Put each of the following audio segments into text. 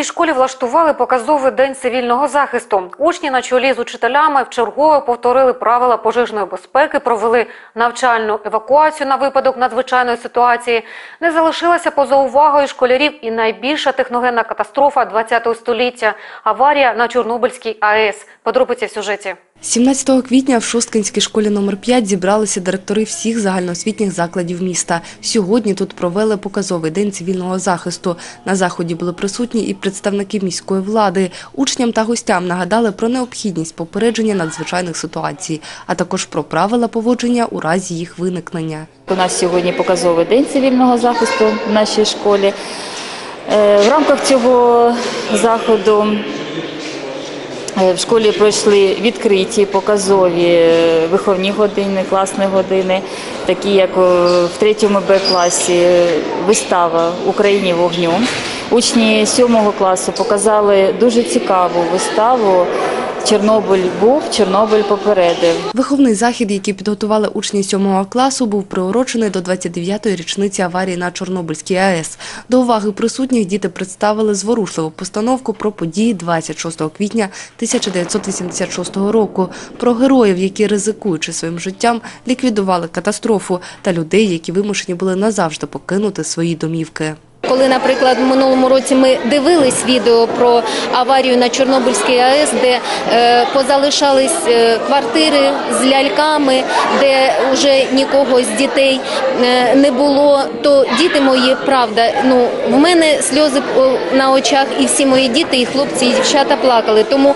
Шосткинській школі влаштували показовий день цивільного захисту. Учні на чолі з учителями вчергове повторили правила пожежної безпеки, провели навчальну евакуацію на випадок надзвичайної ситуації. Не залишилася поза увагою школярів і найбільша техногенна катастрофа ХХ століття – аварія на Чорнобильській АЕС. Подробиці в сюжеті. 17 квітня в Шосткинській школі номер 5 зібралися директори всіх загальноосвітніх закладів міста. Сьогодні тут провели показовий день цивільного захисту. На заході були присутні і представники міської влади. Учням та гостям нагадали про необхідність попередження надзвичайних ситуацій, а також про правила поводження у разі їх виникнення. У нас сьогодні показовий день цивільного захисту в нашій школі. Е, В рамках цього заходу в школі пройшли відкриті показові е, виховні години, класні години, такі як е, в третьому Б класі вистава Україні вогню. Учні сьомого класу показали дуже цікаву виставу Чорнобиль був, Чорнобиль попередив. Виховний захід, який підготували учні 7 класу, був приурочений до 29-ї річниці аварії на Чорнобильській АЕС. До уваги присутніх діти представили зворушливу постановку про події 26 квітня 1986 року, про героїв, які, ризикуючи своїм життям, ліквідували катастрофу, та людей, які вимушені були назавжди покинути свої домівки. Коли, наприклад, в минулому році ми дивились відео про аварію на Чорнобильській АЕС, де е, позалишались е, квартири з ляльками, де вже нікого з дітей е, не було, то діти мої, правда, ну в мене сльози на очах, і всі мої діти, і хлопці, і дівчата плакали. Тому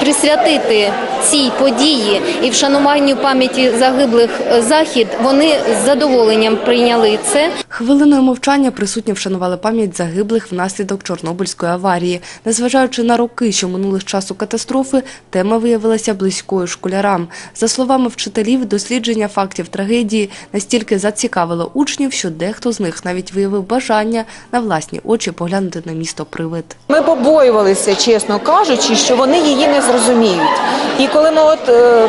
присвятити цій події і вшануванню пам'яті загиблих захід, вони з задоволенням прийняли це. Хвилиною мовчання присутні вшанували пам'ять загиблих внаслідок Чорнобильської аварії. Незважаючи на роки, що минули з часу катастрофи, тема виявилася близькою школярам. За словами вчителів, дослідження фактів трагедії настільки зацікавило учнів, що дехто з них навіть виявив бажання на власні очі поглянути на місто Привид. Ми побоювалися, чесно кажучи, що вони її не зрозуміють. І коли ми от е,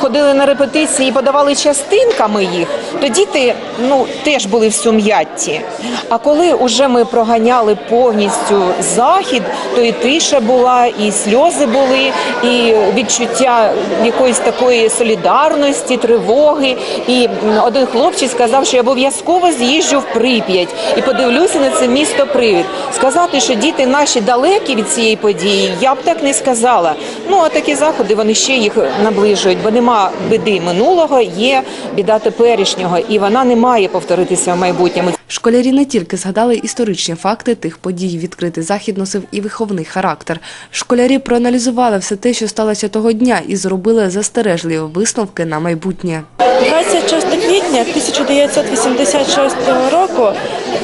ходили на репетиції і подавали частинками їх, то діти ну теж були в сум'ятті. А коли вже ми проганяли повністю захід, то і тиша була, і сльози були, і відчуття якоїсь такої солідарності, тривоги. І один хлопчик сказав, що я обов'язково з'їжджу в Прип'ять і подивлюся на це місто Привід. Сказати, що діти наші далекі від цієї події, я б так не сказала. Ну а такі заходи вони ще їх наближують, бо нема біди минулого, є біда теперішнього, і вона не має повторитися в майбутньому. Школярі не тільки згадали історичні факти тих подій. Відкритий захід носив і виховний характер. Школярі проаналізували все те, що сталося того дня, і зробили застережливі висновки на майбутнє. 26 квітня 1986 року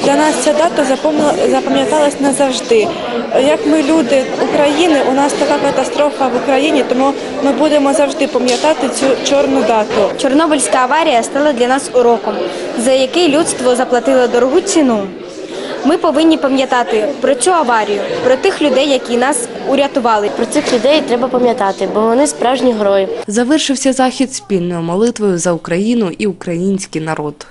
для нас ця дата запомнила- запам'яталась назавжди. Як ми люди України, у нас така катастрофа в Україні, тому ми будемо завжди пам'ятати цю чорну дату. Чорнобильська аварія стала для нас уроком, за який людство заплатило дорогу ціну. Ми повинні пам'ятати про цю аварію, про тих людей, які нас урятували. Про цих людей треба пам'ятати, бо вони справжні герої. Завершився захід спільною молитвою за Україну і український народ.